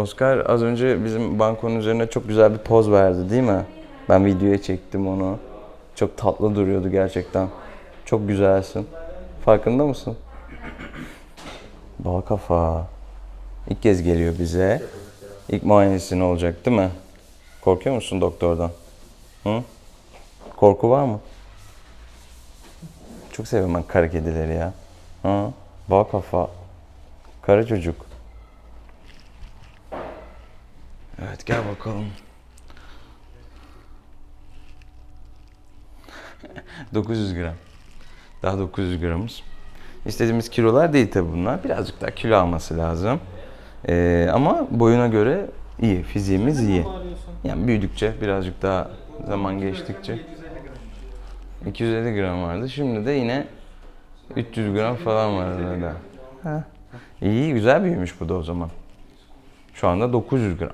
Oscar az önce bizim bankonun üzerine çok güzel bir poz verdi değil mi? Ben videoya çektim onu. Çok tatlı duruyordu gerçekten. Çok güzelsin. Farkında mısın? Bal kafa. İlk kez geliyor bize. İlk muayenesi ne olacak değil mi? Korkuyor musun doktordan? Hı? Korku var mı? Çok seviyorum ben kara kedileri ya. Ha? Bal kafa. Kara çocuk. Evet gel bakalım. 900 gram. Daha 900 gramız. İstediğimiz kilolar değil tabi bunlar. Birazcık daha kilo alması lazım. Ee, ama boyuna göre iyi. Fiziğimiz iyi. Yani büyüdükçe birazcık daha zaman geçtikçe. 250 gram vardı. Şimdi de yine 300 gram falan var arada. Ha. İyi güzel büyümüş bu da o zaman. Şu anda 900 gram.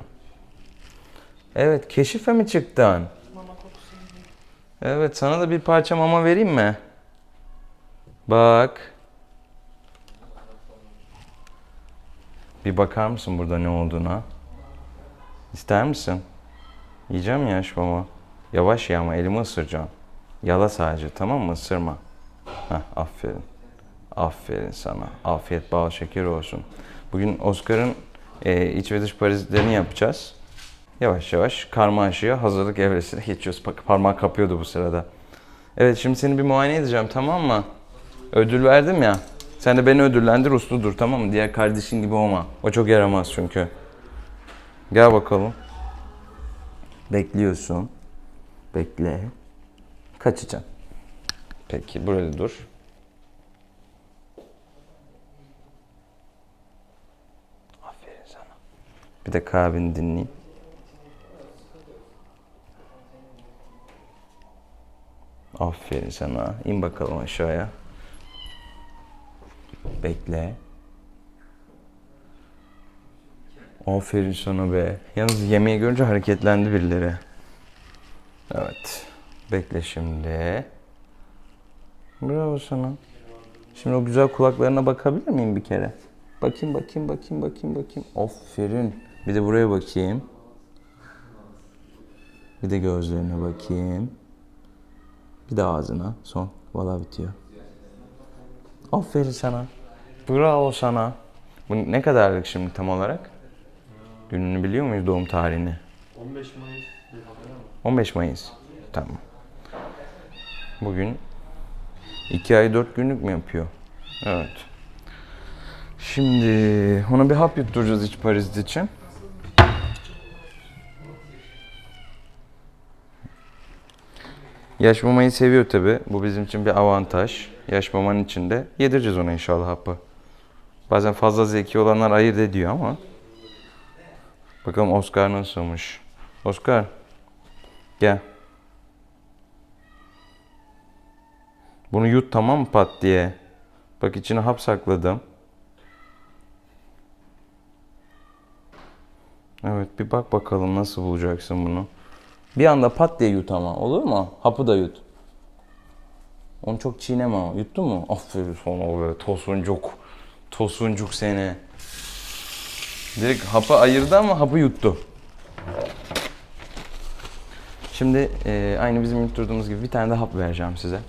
Evet keşife mi çıktın? Evet sana da bir parça mama vereyim mi? Bak. Bir bakar mısın burada ne olduğuna? İster misin? Yiyeceğim ya şu mama. Yavaş ya ama elimi ısıracağım. Yala sadece tamam mı? Isırma. Heh, aferin. Aferin sana. Afiyet bal şeker olsun. Bugün Oscar'ın e, iç ve dış parazitlerini yapacağız. Yavaş yavaş karma aşıya hazırlık evresine geçiyoruz. Parmağı kapıyordu bu sırada. Evet şimdi seni bir muayene edeceğim tamam mı? Ödül verdim ya. Sen de beni ödüllendir uslu dur tamam mı? Diğer kardeşin gibi olma. O çok yaramaz çünkü. Gel bakalım. Bekliyorsun. Bekle. Kaçacaksın. Peki burada dur. Aferin sana. Bir de kalbini dinleyeyim. Aferin sana. İn bakalım aşağıya. Bekle. Aferin sana be. Yalnız yemeği görünce hareketlendi birileri. Evet. Bekle şimdi. Bravo sana. Şimdi o güzel kulaklarına bakabilir miyim bir kere? Bakayım, bakayım, bakayım, bakayım, bakayım. Aferin. Bir de buraya bakayım. Bir de gözlerine bakayım. Bir de ağzına. Son. Valla bitiyor. Aferin sana. Bravo sana. Bu ne kadarlık şimdi tam olarak? Gününü biliyor muyuz doğum tarihini? 15 Mayıs. 15 Mayıs. Tamam. Bugün 2 ay 4 günlük mü yapıyor? Evet. Şimdi ona bir hap yutturacağız iç parazit için. Yaş mamayı seviyor tabi. Bu bizim için bir avantaj. Yaş mamanın içinde yedireceğiz ona inşallah hapı. Bazen fazla zeki olanlar ayırt ediyor ama. Bakalım Oscar nasılmış. Oscar. Gel. Bunu yut tamam mı pat diye. Bak içine hap sakladım. Evet bir bak bakalım nasıl bulacaksın bunu. Bir anda pat diye yut ama olur mu? Hapı da yut. Onu çok çiğneme ama. Yuttun mu? Aferin sana be tosuncuk. Tosuncuk seni. Direkt hapı ayırdı ama hapı yuttu. Şimdi e, aynı bizim yutturduğumuz gibi bir tane de hap vereceğim size.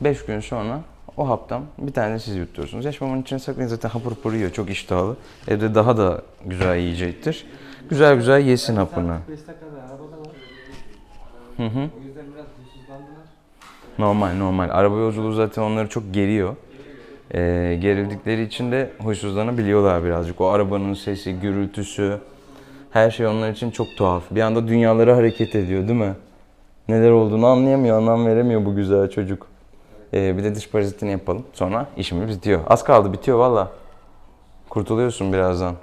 5 gün sonra o haptan bir tane siz yutturursunuz. Yaş mamanın içine saklayın zaten hapur hapur yiyor. Çok iştahlı. Evde daha da güzel yiyecektir. Güzel güzel yesin hapını. 5 dakikada arabada var. Hı hı. O yüzden biraz huysuzlandılar. Normal normal. Araba yolculuğu zaten onları çok geriyor. Ee, gerildikleri için de huysuzlanabiliyorlar birazcık. O arabanın sesi, gürültüsü, her şey onlar için çok tuhaf. Bir anda dünyaları hareket ediyor değil mi? Neler olduğunu anlayamıyor, anlam veremiyor bu güzel çocuk. Ee, bir de dış parazitini yapalım. Sonra işimiz bitiyor. Az kaldı, bitiyor valla. Kurtuluyorsun birazdan.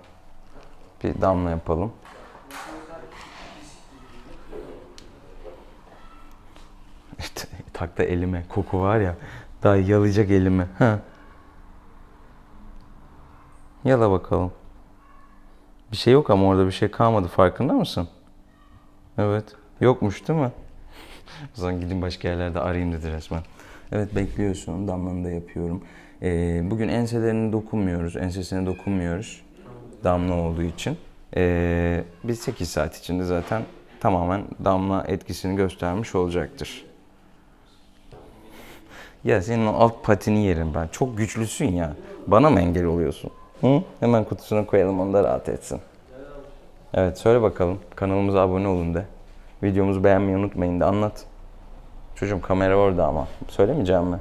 Bir damla yapalım. Takta elime. Koku var ya. Daha yalayacak elimi. Ha. Yala bakalım. Bir şey yok ama orada bir şey kalmadı. Farkında mısın? Evet. Yokmuş değil mi? o zaman gidin başka yerlerde arayayım dedi resmen. Evet bekliyorsun. Damlanı da yapıyorum. Ee, bugün enselerine dokunmuyoruz. Ensesine dokunmuyoruz. Damla olduğu için. Ee, bir 8 saat içinde zaten tamamen damla etkisini göstermiş olacaktır. Ya senin o alt patini yerim ben. Çok güçlüsün ya. Bana mı engel oluyorsun? Hı? Hemen kutusuna koyalım onu da rahat etsin. Evet söyle bakalım. Kanalımıza abone olun de. Videomuzu beğenmeyi unutmayın de anlat. Çocuğum kamera orada ama. Söylemeyeceğim mi?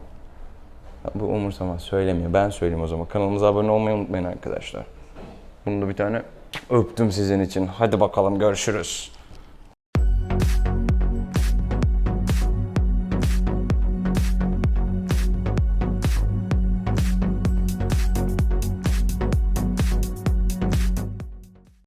Ya Bu umursamaz. Söylemiyor. Ben söyleyeyim o zaman. Kanalımıza abone olmayı unutmayın arkadaşlar. Bunu da bir tane öptüm sizin için. Hadi bakalım görüşürüz.